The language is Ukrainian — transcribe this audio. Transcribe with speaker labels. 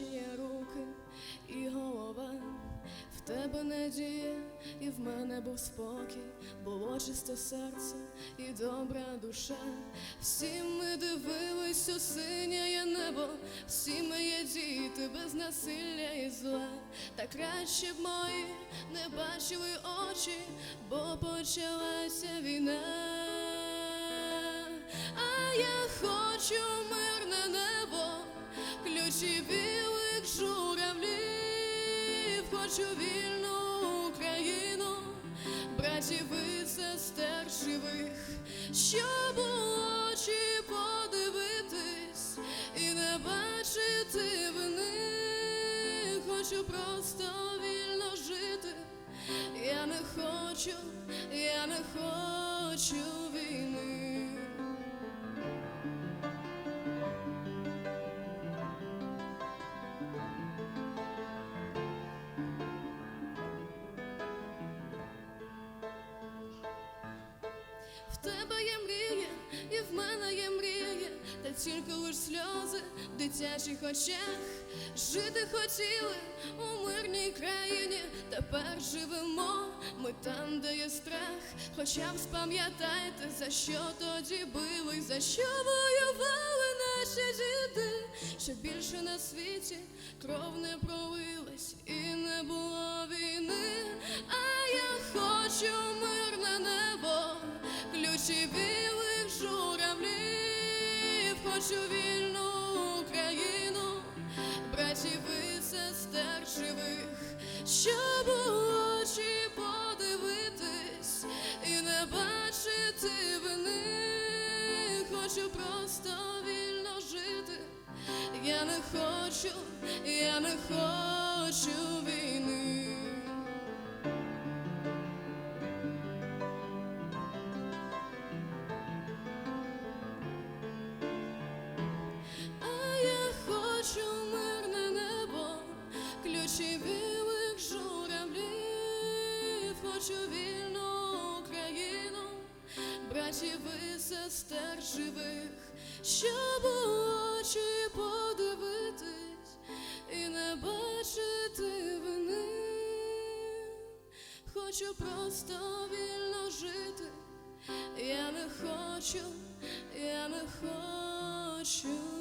Speaker 1: іначе руки і голова. В тебе надія, і в мене був спокій, було чисте серце і добра душа. Всі ми дивились у синє небо, всі є діти без насилля і зла. Та краще б мої не бачили очі, бо почалася війна. А я хочу мирне небо, ключі журавлів, хочу вільну Україну, братів і сестер живих, щоб у очі подивитись і не бачити вини, хочу просто вільно жити. Я не хочу, я не хочу війни. Тільки лиш сльози в дитячих очах. Жити хотіли у мирній країні, тепер живемо ми там, де є страх. Хоча б спам'ятайте, за що тоді били, за що воювали наші діти, щоб більше на світі кров не пролилась і не було війни. А я хочу хочу вільну Україну, братів і сестер живих, щоб у очі подивитись і не бачити вини, хочу просто вільно жити. Я не хочу, я не хочу хочу вільну Україну, братів і сестер живих, щоб у очі подивитись і не бачити вини. Хочу просто вільно жити. Я не хочу, я не хочу